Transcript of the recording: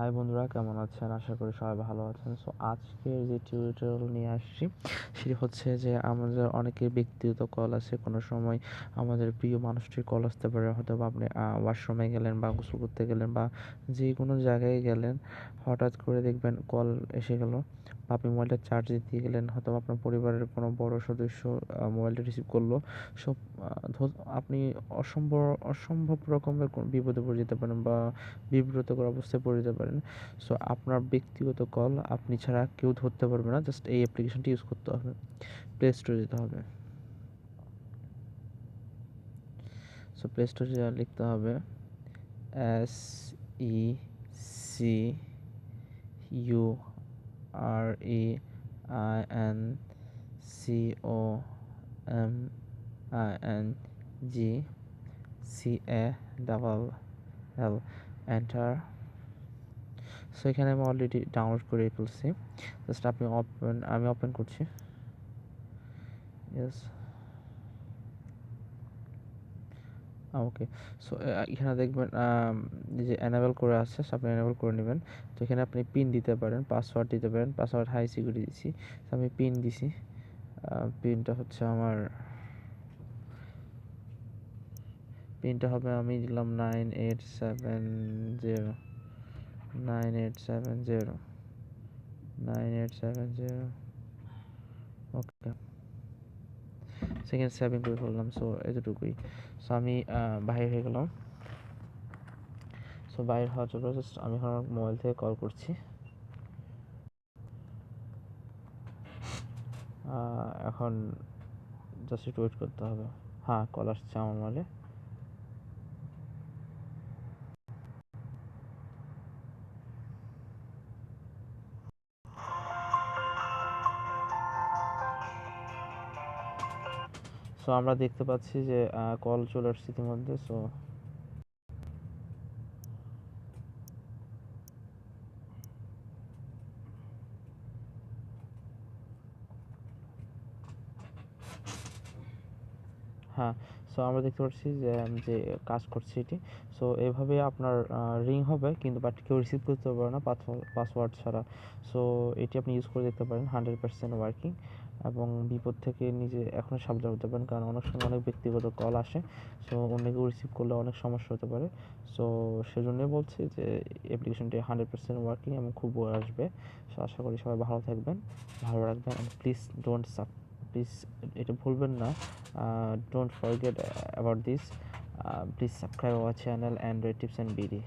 High বন্ধুরা, কেমন আছেন? আশা করি সবাই ভালো আছেন। সো আজকের যে টিউটোরিয়াল নিয়ে আসছি, সেটি হচ্ছে যে আমাদের অনেকের ব্যক্তিগত কল আছে। কোনো সময় আমাদের প্রিয় মানুষটির কল আসতে পারে। হয়তো বা আপনি ওয়াশরুমে গেলেন বা গোসল করতে গেলেন বা যে কোনো জায়গায় গেলেন, হঠাৎ করে দেখবেন কল এসে গেল। বা আপনি মোবাইলটা চার্জ দিতে গেলেন হয়তো আপনার পরিবারের কোনো বড় সদস্য মোবাইলটা রিসিভ করল। সব আপনি অসম্ভব অসম্ভব রকমের বিপদে পড়ে যেতে পারেন বা বিব্রতকর অবস্থায় পড়ে যেতে পারেন। সো আপনার ব্যক্তিগত কল আপনি ছাড়া কেউ ধরতে পারবে না। জাস্ট এই অ্যাপ্লিকেশনটি ইউজ করতে হবে। প্লে স্টোরে যেতে হবে। সো প্লে স্টোরে লিখতে হবে S E C U R E I N C O M I N G C A double L enter so এখানে আমি অলরেডি ডাউনলোড করে ফেলছি। জাস্ট আপনি ওপেন আমি ওপেন করছি। ইয়েস ওকে সো এখানে দেখবেন যে অ্যানাবেল করে আছে আপনি অ্যানাবেল করে নেবেন। তো এখানে আপনি পিন দিতে পারেন পাসওয়ার্ড দিতে পারেন পাসওয়ার্ড হাই সিকিউরিটি দিছি আমি পিন দিছি। পিনটা হচ্ছে আমার পিনটা হবে আমি দিলাম nine eight seven zero nine eight seven zero nine eight seven zero okay second saving করে ফেললাম সো এতটুকুই। সো আমি বাইরে হয়ে গেলাম। সো বাইরে হওয়ার জন্য জাস্ট আমি এখন মোবাইল থেকে কল করছি। এখন জাস্ট একটু ওয়েট করতে হবে। হ্যাঁ কল আসছে আমার মোবাইলে সো আমরা দেখতে পাচ্ছি যে কল চলে আসছে ইতিমধ্যে সো হ্যাঁ আমরা দেখতে পাচ্ছি যে আমি যে কাজ করছে এটি। সো এভাবে আপনার রিং হবে, কিন্তু বাট কেউ রিসিভ করতে পারবে না পাসওয়ার্ড ছাড়া। সো এটি আপনি ইউজ করে দেখতে পারেন হান্ড্রেড পার্সেন্ট ওয়ার্কিং এবং বিপদ থেকে নিজে এখনও সাবধান হতে পারেন, কারণ অনেক সময় অনেক ব্যক্তিগত কল আসে। সো অন্য কেউ রিসিভ করলে অনেক সমস্যা হতে পারে। সো সেজন্যই বলছি যে অ্যাপ্লিকেশনটি হান্ড্রেড পার্সেন্ট ওয়ার্কিং এবং খুব আসবে। সো আশা করি সবাই ভালো থাকবেন, ভালো রাখবেন। প্লিজ ডোন্ট সাব প্লিজ এটা ভুলবেন না। Uh, don't forget uh, about this. Uh, please subscribe our channel and red tips and bd